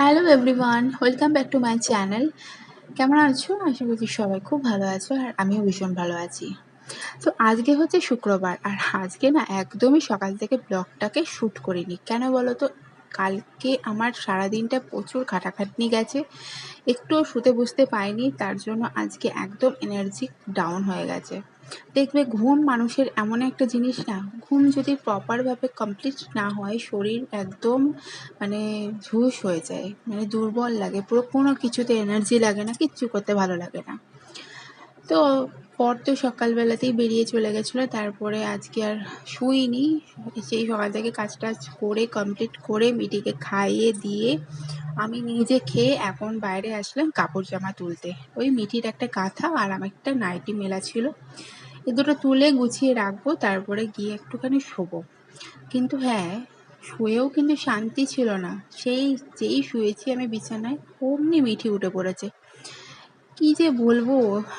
Hello everyone welcome back to my channel কেমন আছো? আশা করছি সবাই খুব ভালো আছো আর আমিও ভীষণ ভালো আছি। তো আজকে হচ্ছে শুক্রবার আর আজকে না একদমই সকাল থেকে ব্লগটাকে শ্যুট করিনি। কেন বলো তো কালকে আমার সারাদিনটা প্রচুর খাটাখাটনি গেছে। একটুও শুতে বুঝতে পাইনি, তার জন্য আজকে একদম এনার্জি ডাউন হয়ে গেছে। দেখবে ঘুম মানুষের এমন একটা জিনিস না, ঘুম যদি প্রপারভাবে কমপ্লিট না হয়, শরীর একদম মানে ঝুস হয়ে যায় মানে দুর্বল লাগে, পুরো কোনো কিছুতে এনার্জি লাগে না, কিচ্ছু করতে ভালো লাগে না। তো পর তো সকালবেলাতেই বেরিয়ে চলে গেছিল, তারপরে আজকে আর শুইনি। সেই সকাল থেকে কাজ টাজ করে কমপ্লিট করে মিটিকে খাইয়ে দিয়ে আমি নিজে খেয়ে এখন বাইরে আসলাম কাপড় জামা তুলতে। ওই মিঠির একটা কাঁথা আর আমার একটা নাইটি মেলা ছিল। এ দুটো তুলে গুছিয়ে রাখব, তারপরে গিয়ে একটুখানি শোবো। কিন্তু হ্যাঁ শুয়েও কিন্তু শান্তি ছিল না। সেই, যেই শুয়েছি আমি বিছানায়, অমনি মিঠি উঠে পড়েছে। কী যে বলব?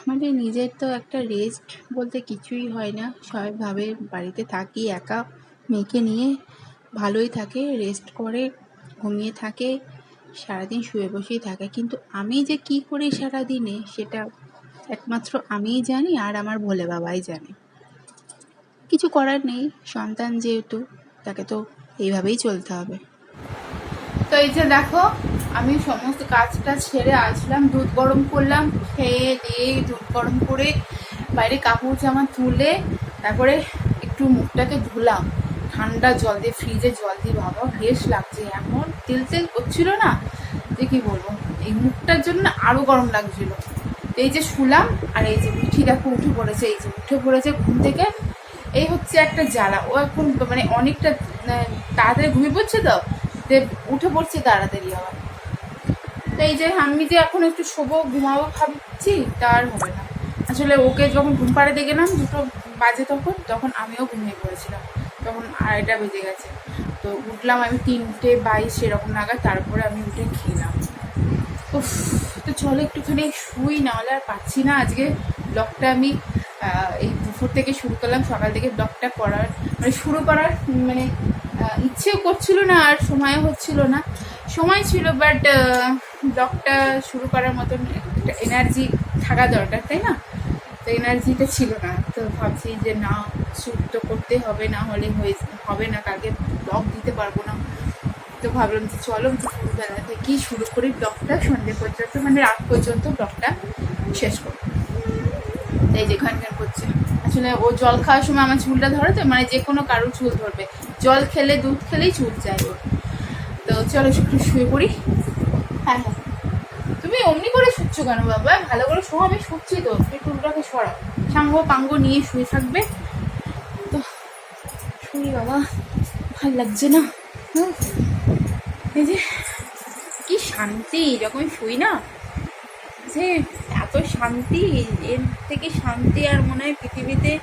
মানে নিজের তো একটা রেস্ট বলতে কিছুই হয় না। সবাই ভাবে বাড়িতে থাকি, একা মেয়েকে নিয়ে ভালোই থাকে রেস্ট করে, ঘুমিয়ে থাকে, সারাদিন শুয়ে বসেই থাকে। কিন্তু আমি যে কি করি সারাদিনে সেটা একমাত্র আমিই জানি আর আমার ভোলে বাবাই জানে। কিছু করার নেই, সন্তান যেহেতু, তাকে তো এইভাবেই চলতে হবে। তো এই যে দেখো আমি সমস্ত কাজটা ছেড়ে আসলাম দুধ গরম করলাম খেয়ে দিয়ে দুধ গরম করে বাইরে কাপড় জামা তুলে তারপরে একটু মুখটাকে ধুলাম। ঠান্ডা জল দিয়ে ফ্রিজে জল দিয়ে বাবা বেশ লাগছে। এমন তেল তেল করছিল না যে কি বলব এই মুখটার জন্য আরও গরম লাগছিল। এই যে শুলাম আর এই যে মিঠি দেখো উঠে পড়েছে এই যে উঠে পড়েছে ঘুম থেকে। এই হচ্ছে একটা জ্বালা। ও এখন মানে অনেকটা আহ, তাড়াতাড়ি ঘুমিয়ে পড়ছে তো? উঠে পড়ছে তাড়াতাড়ি আবার। তো এই যে আমি যে এখন একটু শোবো, ঘুমাবো ভাবছি তা আর হবে না। আসলে ওকে যখন ঘুম পাড়াতে গেলাম দুটো বাজে তখন তখন আমিও ঘুমিয়ে পড়েছিলাম। তখন আড়াইটা বেজে গেছে। তো উঠলাম আমি তিনটে বাইশ, এরকম নাগাদ, তারপরে আমি উঠে খেলাম। উফ, তো চলো একটুখানি শুই না হলে আর পাচ্ছি না। আজকে ব্লগটা আমি এই দুপুর থেকে শুরু করলাম, সকাল থেকে ব্লগটা করার মানে শুরু করার মানে ইচ্ছেও করছিল না আর সময়ও হচ্ছিল না। সময় ছিল বাট ব্লগটা শুরু করার মতন একটা এনার্জি থাকা দরকার, তাই না? তো এনার্জিটা ছিল না, তো ভাবছি যে না শ্যুট তো করতে হবে, না হলে হয়ে, হবে না, কালকে ব্লগ দিতে পারব না। তো ভাবলাম যে চলো দুপুরবেলা থেকেই শুরু করি ব্লগটা সন্ধ্যে পর্যন্ত মানে রাত পর্যন্ত ব্লগটা শেষ করব। এই যে করছে। আসলে ও জল খাওয়ার সময় আমার চুলটা ধরে তো মানে যে কোনো কারোর চুল ধরবে। জল খেলে, দুধ খেলেই চুল চাই ওর। তো চলো একটু শুয়ে পড়ি। হ্যাঁ। তুমি অমনি করে শুচ্ছ কেন বাবা? ভালো করে শো আমি শুচ্ছি তো। একটু চুলটাকে সরাও। সাঙ্গ পাঙ্গ নিয়ে শুয়ে থাকবে। তো, শুনি বাবা, ভালো লাগছে না। এই যে, কি শান্তি, যখন শুই না, যে এত শান্তি, এর থেকে শান্তি আর মনে হয় পৃথিবীতে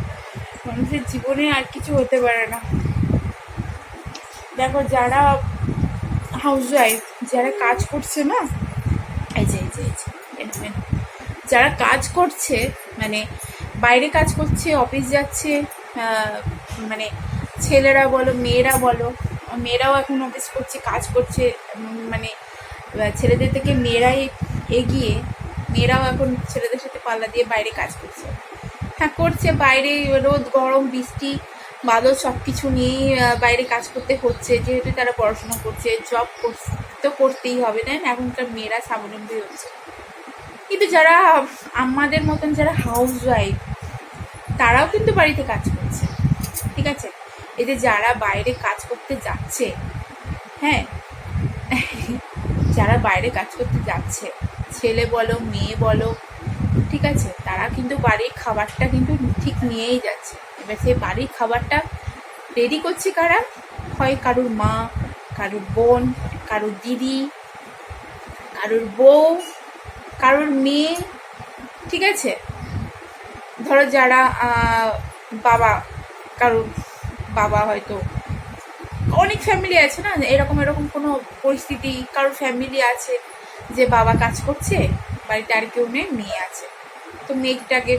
মানুষের জীবনে আর কিছু হতে পারে না। দেখো, যারা হাউস ওয়াইফ যারা কাজ করছে না এই যে। যারা কাজ করছে মানে বাইরে কাজ করছে, অফিস যাচ্ছে মানে ছেলেরা বলো, মেয়েরা বলো, মেয়েরাও এখন অফিস করছে, কাজ করছে মানে ছেলেদের থেকে মেয়েরাই এগিয়ে, মেয়েরাও এখন ছেলেদের সাথে পাল্লা দিয়ে বাইরে কাজ করছে হ্যাঁ করছে বাইরে, রোদ, গরম, বৃষ্টি, বাদল সব কিছু নিয়েই বাইরে কাজ করতে হচ্ছে, যেহেতু তারা পড়াশোনা করছে জব তো করতেই হবে, তাই না? এখনকার মেয়েরা স্বাবলম্বী হচ্ছে। কিন্তু যারা আমাদের মতন যারা হাউস ওয়াইফ তারাও কিন্তু বাড়িতে কাজ করছে, ঠিক আছে? এই যে যারা বাইরে কাজ করতে যাচ্ছে হ্যাঁ? যারা বাইরে কাজ করতে যাচ্ছে, ছেলে বলো, মেয়ে বলো, ঠিক আছে? তারা কিন্তু বাড়ির খাবারটা কিন্তু ঠিক নিয়েই যাচ্ছে। এবার সেই বাড়ির খাবারটা রেডি করছে কারা? হয় কারুর মা, কারুর বোন কারুর দিদি, কারোর বউ, কারোর মেয়ে, ঠিক আছে? ধরো যারা বাবা, কারোর বাবা হয়তো, অনেক ফ্যামিলি আছে না? এরকম এরকম কোনো পরিস্থিতি, কারোর ফ্যামিলি আছে যে বাবা কাজ করছে, বাড়িতে আর কেউ নেই, মেয়ে আছে। তো মেয়েটাকে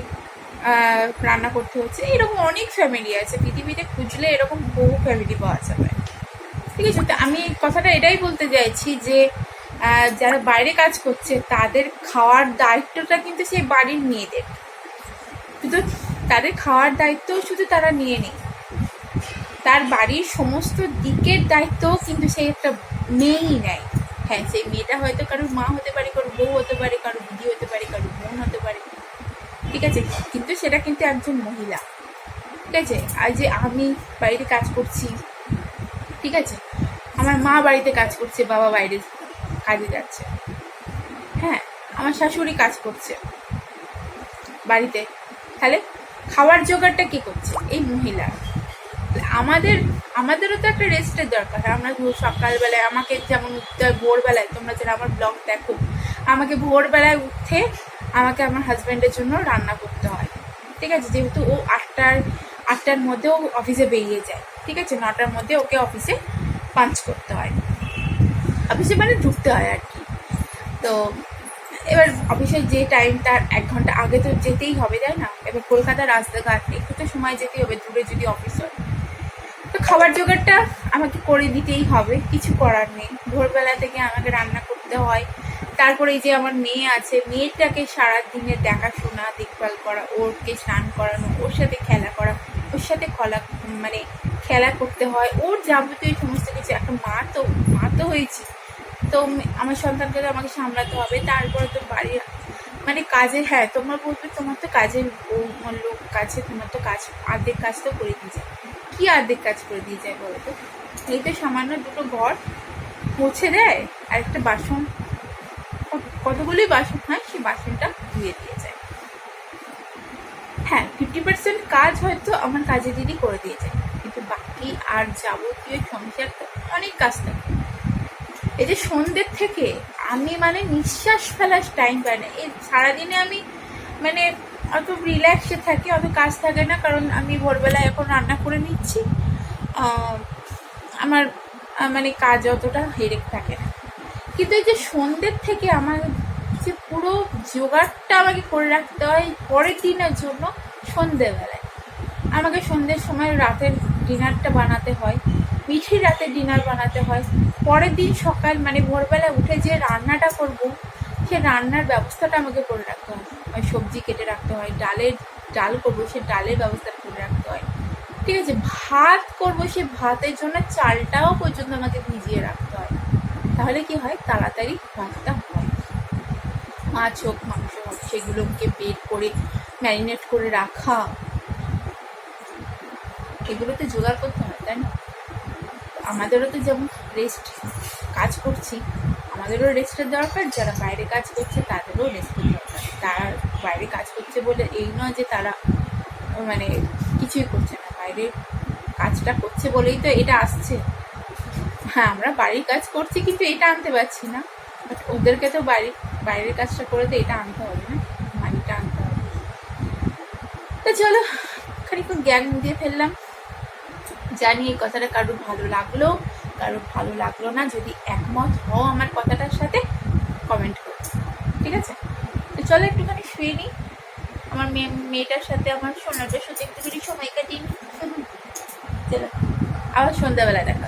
রান্না করতে হচ্ছে। এরকম অনেক ফ্যামিলি আছে। পৃথিবীতে খুঁজলে এরকম বহু ফ্যামিলি পাওয়া যাবে। ঠিক আছে তো আমি কথাটা এটাই বলতে চাইছি যে যারা বাইরে কাজ করছে, তাদের খাওয়ার দায়িত্বটা কিন্তু সেই বাড়ির মেয়েদের। শুধু তাদের খাওয়ার দায়িত্ব শুধু তারা নিয়ে নেই। তার বাড়ির সমস্ত দিকের দায়িত্বও কিন্তু সেই একটা মেয়েই নেয়। হ্যাঁ সেই মেয়েটা হয়তো কারোর মা হতে পারে কারোর বউ হতে পারে কারোর দিদি হতে পারে কারোর বোন হতে পারে। ঠিক আছে? কিন্তু সেটা কিন্তু একজন মহিলা। ঠিক আছে? আর যে আমি বাড়িতে কাজ করছি ঠিক আছে? আমার মা বাড়িতে কাজ করছে, বাবা বাইরে কাজে যাচ্ছে। হ্যাঁ আমার শাশুড়ি কাজ করছে বাড়িতে। তাহলে খাওয়ার জোগাড়টা কে করছে? এই মহিলা। আমাদের, আমাদেরও তো একটা রেস্টের দরকার। আমরা সকালবেলায় আমাকে যেমন উঠতে হয়, ভোরবেলায় তোমরা যারা আমার ব্লগ দেখো, আমাকে ভোরবেলায় উঠে আমাকে আমার হাজব্যান্ডের জন্য রান্না করতে হয়। ঠিক আছে? যেহেতু ও আটটার আটটার মধ্যে ও অফিসে বেরিয়ে যায়। ঠিক আছে, নটার মধ্যে ওকে অফিসে পাঞ্চ করতে হয়। অফিসে মানে ঢুকতে হয় আর কি। তো এবার অফিসের যে টাইম তার এক ঘণ্টা আগে তো যেতেই হবে, তাই না? এবার কলকাতার রাস্তাঘাট একটু তো সময় যেতেই হবে, দূরে যদি অফিস হয়। তো খাবার জোগাড়টা আমাকে করে দিতেই হবে, কিছু করার নেই। ভোরবেলা থেকে আমাকে রান্না করতে হয়। তারপরে এই যে আমার মেয়ে আছে, মেয়েটাকে সারা দিনে দেখাশোনা, দেখভাল করা, ওরকে স্নান করানো, ওর সাথে খেলা করা, ওর সাথে খলা মানে খেলা করতে হয়। ওর যাবতীয় সমস্ত কিছু, একটা মা তো মা তো হয়েছি। তো আমার সন্তানকে তো আমাকে সামলাতে হবে। তারপরে তো বাড়ির মানে কাজের হ্যাঁ তোমার বলবে তোমার তো কাজের লোক কাছে, তোমার তো কাজ অর্ধেক কাজ তো করে দিয়ে যায়। কি অর্ধেক কাজ করে দিয়ে যায় বলো তো? এই তো সামান্য দুটো ঘর মুছে দেয়, আর একটা বাসন, কত- কতগুলি বাসন হয়, সেই বাসনটা ধুয়ে দিয়ে যায়। হ্যাঁ ফিফটি পার্সেন্ট কাজ হয়তো আমার কাজে দিদি করে দিয়ে যায়। বাকি আর যাবতীয় সংসার অনেক কাজ থাকে। এই যে সন্ধ্যের থেকে আমি মানে নিঃশ্বাস ফেলার টাইম পাই না। এই সারাদিনে আমি মানে অত রিল্যাক্সে থাকি, অত কাজ থাকে না, কারণ আমি ভোরবেলায় এখন রান্না করে নিচ্ছি। আমার মানে কাজ অতটা হেরেক থাকে না। কিন্তু এই যে সন্ধ্যের থেকে আমার যে পুরো জোগাড়টা আমাকে করে রাখতে হয় পরের দিনের জন্য সন্ধেবেলায় আমাকে সন্ধ্যের সময় রাতের ডিনারটা বানাতে হয়। মিঠির রাতে ডিনার বানাতে হয়। পরের দিন সকাল মানে ভোরবেলা উঠে যে রান্নাটা করব, সে রান্নার ব্যবস্থাটা আমাকে করে রাখতে হয়। হয় সবজি কেটে রাখতে হয়, ডালের ডাল করব, সে ডালের ব্যবস্থাটা করে রাখতে হয়। ঠিক আছে, ভাত করব সে ভাতের জন্য, চালটাও পর্যন্ত আমাকে ভিজিয়ে রাখতে হয়। তাহলে কি হয়? তাড়াতাড়ি ভাতটা হয়। মাছ হোক, মাংস হোক, সেগুলোকে বের করে ম্যারিনেট করে রাখা। এগুলোতে জোগাড় করতে হয়, তাই না? আমাদেরও তো যেমন রেস্ট কাজ করছি, আমাদেরও রেস্টের দরকার, যারা বাইরে কাজ করছে তাদেরও রেস্টের দরকার। তারা বাইরে কাজ করছে বলে এই নয় যে তারা মানে কিছুই করছে না, বাইরে কাজটা করছে বলেই তো এটা আসছে। হ্যাঁ আমরা বাড়ির কাজ করছি কিন্তু এটা আনতে পারছি না। ওদেরকে তো বাড়ি, বাইরের কাজটা করে তো এটা আনতে হবে না, মানিটা আনতে হবে। তো চলো, খানিকক্ষণ জ্ঞান দিয়ে ফেললাম। জানি এই কথাটা কারোর ভালো লাগল কারও ভালো লাগল না, যদি একমত হও আমার কথাটার সাথে কমেন্ট করো, ঠিক আছে? চলো একটুখানি শুয়ে নিই। আমার মেয়ে, মেয়েটার সাথে আমার সোনাটার সাথে একটুখানি সময় কাটিয়ে নিই। চলো, আবার সন্ধ্যাবেলা দেখা।